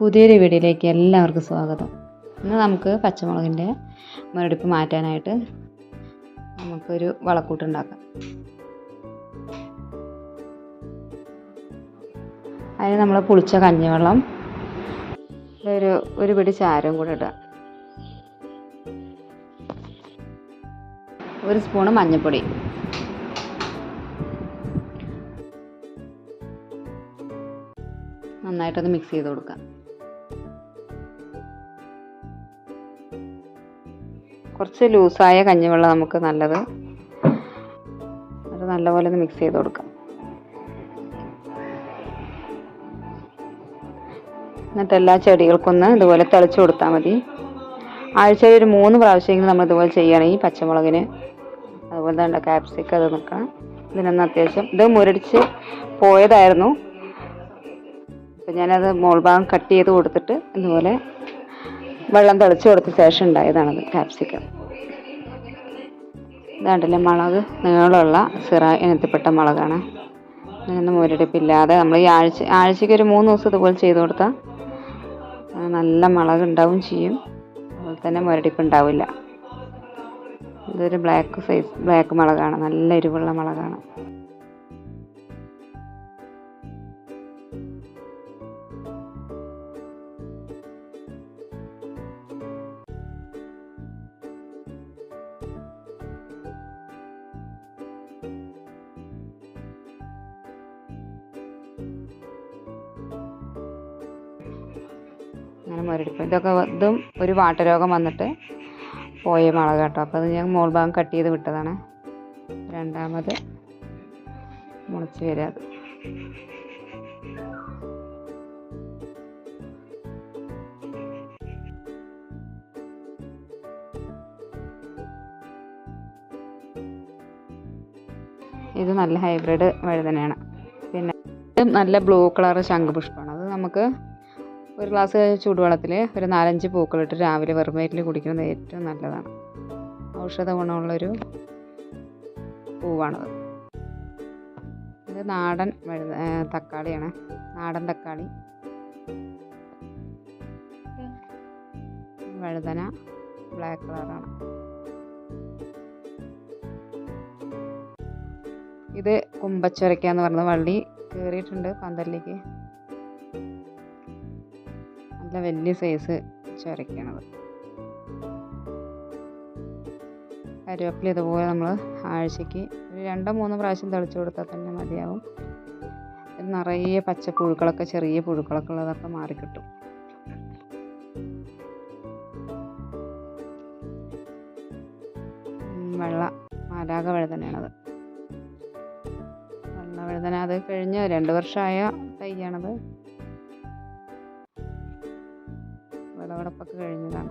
പുതിയൊരു വീഡിയോയിലേക്ക് എല്ലാവർക്കും സ്വാഗതം. ഇന്ന് നമുക്ക് പച്ചമുളകിന്റെ മുരടിപ്പ് മാറ്റാനായിട്ട് നമുക്കൊരു വളക്കൂട്ട് ഉണ്ടാക്കാം. അതിന് നമ്മൾ പുളിച്ച കഞ്ഞിവെള്ളം ഒരു ഒരു പിടി ചാരം കൂടെ ഇടുക. ഒരു സ്പൂണ് മഞ്ഞൾപ്പൊടി. നന്നായിട്ടൊന്ന് മിക്സ് ചെയ്ത് കൊടുക്കാം കുറച്ച് ലൂസായ കഞ്ഞിവെള്ളം നമുക്ക് നല്ലത് അത് നല്ലപോലെ ഒന്ന് മിക്സ് ചെയ്ത് കൊടുക്കാം. എന്നിട്ട് എല്ലാ ചെടികൾക്കൊന്ന് ഇതുപോലെ തെളിച്ച് കൊടുത്താൽ മതി. ആഴ്ചയിൽ ഒരു മൂന്ന് പ്രാവശ്യമെങ്കിലും നമ്മൾ ഇതുപോലെ ചെയ്യുകയാണെങ്കിൽ പച്ചമുളകിന് അതുപോലെ തന്നെ കാപ്സിക്ക് അത് നിൽക്കണം ഇതിനൊന്ന് അത്യാവശ്യം ഇത് മുരടിച്ച് പോയതായിരുന്നു. അപ്പം ഞാനത് മോൾ ഭാഗം കട്ട് ചെയ്ത് കൊടുത്തിട്ട് ഇതുപോലെ വെള്ളം തിളച്ച് കൊടുത്ത ശേഷം ഉണ്ടായതാണത് കാപ്സിക്കം ഇതാണ്ടല്ലേ മുളക്? നീളമുള്ള സിറ ഇനത്തിൽപ്പെട്ട മുളകാണ്. അങ്ങനെ മുരടിപ്പില്ലാതെ നമ്മൾ ഈ ആഴ്ച ആഴ്ചയ്ക്ക് ഒരു മൂന്ന് ദിവസം ഇതുപോലെ ചെയ്ത് കൊടുത്താൽ നല്ല മുളക് ഉണ്ടാവും ചെയ്യും. അതുപോലെ തന്നെ മുരടിപ്പ് ഉണ്ടാവില്ല. ഇതൊരു ബ്ലാക്ക് സൈസ് ബ്ലാക്ക് മുളകാണ്. നല്ല എരിവുള്ള മുളകാണ്. അങ്ങനെ മുരടിപ്പ് ഇതൊക്കെ ഇതും ഒരു വാട്ടരോഗം വന്നിട്ട് പോയ മുളക് കേട്ടോ. അപ്പോൾ അത് ഞാൻ മോൾ ഭാഗം കട്ട് ചെയ്ത് വിട്ടതാണ്. രണ്ടാമത് മുളച്ച് വരിക അത്. ഇത് നല്ല ഹൈബ്രിഡ് വഴുതനയാണ്. പിന്നെ നല്ല ബ്ലൂ കളർ ശംഖുപുഷ്പമാണ്. അത് നമുക്ക് ഒരു ഗ്ലാസ് ചൂടുവെള്ളത്തിൽ ഒരു നാലഞ്ച് പൂക്കളിട്ട് രാവിലെ വെറും വയറ്റിൽ കുടിക്കുന്നത് ഏറ്റവും നല്ലതാണ്. ഔഷധ ഗുണമുള്ളൊരു പൂവാണത്. ഇത് നാടൻ തക്കാളിയാണ്. നാടൻ തക്കാളി. വഴുതന ബ്ലാക്ക് കളറാണ്. ഇത് കുമ്പച്ചുരയ്ക്ക എന്ന് പറഞ്ഞ വള്ളി കയറിയിട്ടുണ്ട് പന്തലിലേക്ക്. നല്ല വലിയ സൈസ് ചൊരയ്ക്കണത്. കരുവേപ്പില ഇതുപോലെ നമ്മൾ ആഴ്ചയ്ക്ക് ഒരു രണ്ടോ മൂന്നോ പ്രാവശ്യം തളിച്ചു കൊടുത്താൽ തന്നെ മതിയാവും. നിറയെ പച്ച പുഴുക്കളൊക്കെ ചെറിയ പുഴുക്കളൊക്കെ ഉള്ളതൊക്കെ മാറിക്കിട്ടും വെള്ള മാലാക വഴുതനയാണത്. വെള്ള വഴുതന അത് കഴിഞ്ഞ രണ്ട് വർഷമായ തൈയാണത്. വിളവെടുപ്പൊക്കെ കഴിഞ്ഞതാണ്.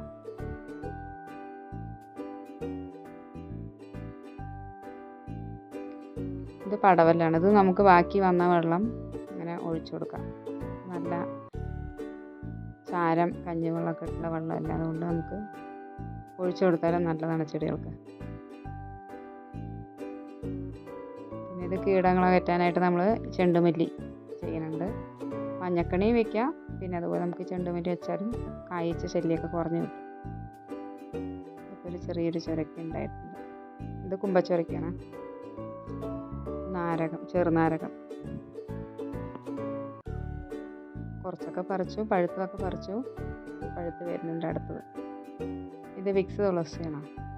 ഇത് പടവലാണ്. ഇത് നമുക്ക് ബാക്കി വന്ന വെള്ളം ഇങ്ങനെ ഒഴിച്ചു കൊടുക്കാം. നല്ല ചാരം കഞ്ഞിവെള്ളമൊക്കെ ഇട്ടുള്ള വെള്ളമല്ല? അതുകൊണ്ട് നമുക്ക് ഒഴിച്ചു കൊടുത്താലും നല്ലതാണ് ചെടികൾക്ക്. പിന്നെ ഇത് കീടങ്ങളെ കയറ്റാനായിട്ട് നമ്മൾ ചെണ്ടുമല്ലി ചെയ്യുന്നുണ്ട്. മഞ്ഞക്കണിയും വെക്കാം. പിന്നെ അതുപോലെ നമുക്ക് ചെണ്ടുമല്ലി വെച്ചാലും കായ്ച്ച ശല്യമൊക്കെ കുറഞ്ഞു കിട്ടും. ഇപ്പോൾ ഒരു ചെറിയൊരു ചുരക്ക ഉണ്ടായിട്ടുണ്ട്. ഇത് കുമ്പച്ചുരക്കാണ്. നാരകം ചെറുനാരകം. കുറച്ചൊക്കെ പറിച്ചു പഴുത്തതൊക്കെ പറിച്ചു. പഴുത്ത് വരുന്നുണ്ട് അടുത്തത്. ഇത് വിക്സ് തുളസിയാണ്?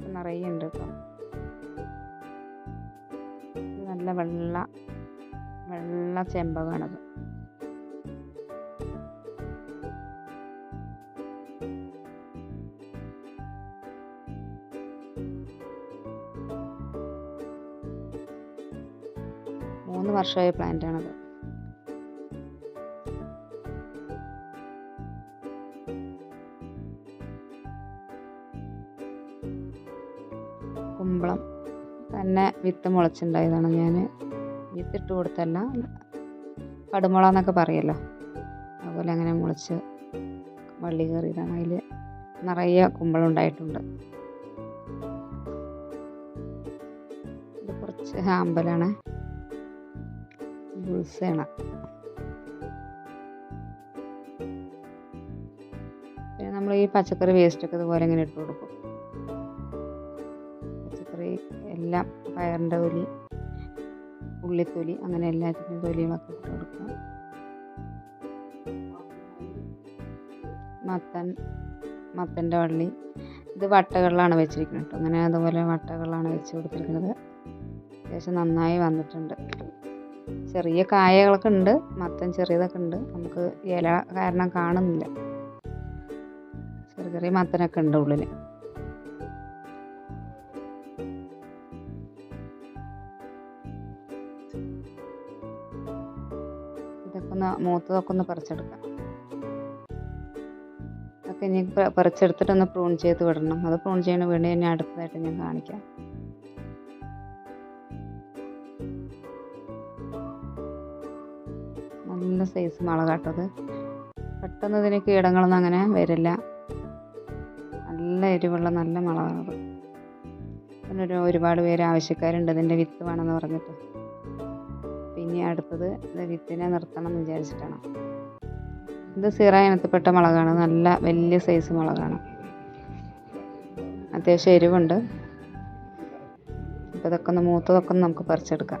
നിറയെ ഉണ്ട് കേട്ടോ നല്ല വെള്ള വെള്ള ചെമ്പകാണത്. മൂന്ന് വർഷമായ പ്ലാന്റാണത്. കുമ്പളം തന്നെ വിത്ത് മുളച്ചുണ്ടായതാണ് ഞാൻ വിത്തിട്ട് കൊടുത്തല്ല കടുമുള എന്നൊക്കെ പറയല്ലോ. അതുപോലെ അങ്ങനെ മുളച്ച് വള്ളി കയറിയതാണ്. അതിൽ നിറയെ കുമ്പളുണ്ടായിട്ടുണ്ട്. ഇത് കുറച്ച് ഹാമ്പലാണ് ബുൾസേണ നമ്മൾ ഈ പച്ചക്കറി വേസ്റ്റൊക്കെ ഇതുപോലെ ഇങ്ങനെ ഇട്ട് കൊടുക്കും. പച്ചക്കറി എല്ലാം പയറിന്റെ തൊലി ഉള്ളിത്തൊലി അങ്ങനെ എല്ലാത്തിന്റെയും തൊലികളൊക്കെ ഇട്ട് കൊടുക്കുക മത്തൻ മത്തന്റെ വള്ളി. ഇത് വട്ടകളിലാണ് വെച്ചിരിക്കുന്നത് കേട്ടോ. അങ്ങനെ അതുപോലെ വട്ടകളിലാണ് വെച്ച് കൊടുത്തിരിക്കുന്നത്. അത്യാവശ്യം നന്നായി വന്നിട്ടുണ്ട്. ചെറിയ കായകളൊക്കെ ഉണ്ട്. മത്തൻ ചെറിയതൊക്കെ ഉണ്ട്. നമുക്ക് ഇല കാരണം കാണുന്നില്ല. ചെറിയ ചെറിയ മത്തനൊക്കെ ഉണ്ട് ഉള്ളിൽ മൂത്തതൊക്കെ ഒന്ന് പറിച്ചെടുക്കാം. അതൊക്കെ ഇനി പറിച്ചെടുത്തിട്ട് പറിച്ചെടുത്തിട്ടൊന്ന് പ്രൂൺ ചെയ്ത് വിടണം. അത് പ്രൂൺ ചെയ്യണ വീണ്ടും ഞാൻ അടുത്തതായിട്ട് ഞാൻ കാണിക്കാം. നല്ല സൈസ് മുളകാട്ടത് പെട്ടെന്ന് ഇതിന് കീടങ്ങളൊന്നും അങ്ങനെ വരില്ല. നല്ല എരിവുള്ള നല്ല മുളകാണത് അതിനൊരു ഒരുപാട് പേര് ആവശ്യക്കാരുണ്ട് ഇതിന്റെ വിത്ത് വേണമെന്ന് പറഞ്ഞിട്ട്. പിന്നെ അടുത്തത് ഇത് വിത്തിനെ നിർത്തണം എന്ന് വിചാരിച്ചിട്ടാണ്. ഇത് സിറ ഇനത്തിൽപ്പെട്ട മുളകാണ്. നല്ല വലിയ സൈസ് മുളകാണ്. അത്യാവശ്യം എരിവുണ്ട്. അപ്പോൾ ഇതൊക്കെ ഒന്ന് മൂത്തതൊക്കെ ഒന്ന് നമുക്ക് പറിച്ചെടുക്കാം.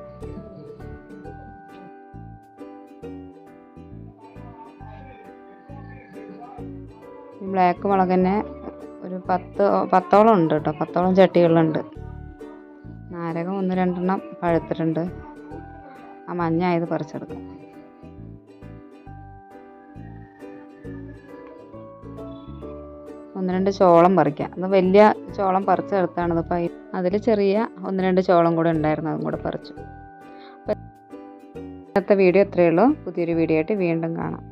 ബ്ലാക്ക് മുളക് തന്നെ ഒരു പത്ത് പത്തോളം ഉണ്ട് കേട്ടോ. പത്തോളം ചട്ടികളുണ്ട്. നാരകം ഒന്ന് രണ്ടെണ്ണം പഴുത്തിട്ടുണ്ട്. ആ മഞ്ഞ ആയത് പറിച്ചെടുക്കാം ഒന്ന് രണ്ട് ചോളം പറിക്കാം. അത് വലിയ ചോളം പറിച്ചെടുത്താണ് അപ്പം അതിൽ ചെറിയ ഒന്ന് രണ്ട് ചോളം കൂടെ ഉണ്ടായിരുന്നു അതും കൂടെ പറിച്ചു. അപ്പോൾ ഇന്നത്തെ വീഡിയോ ഇത്രയേ ഉള്ളൂ. പുതിയൊരു വീഡിയോ ആയിട്ട് വീണ്ടും കാണാം.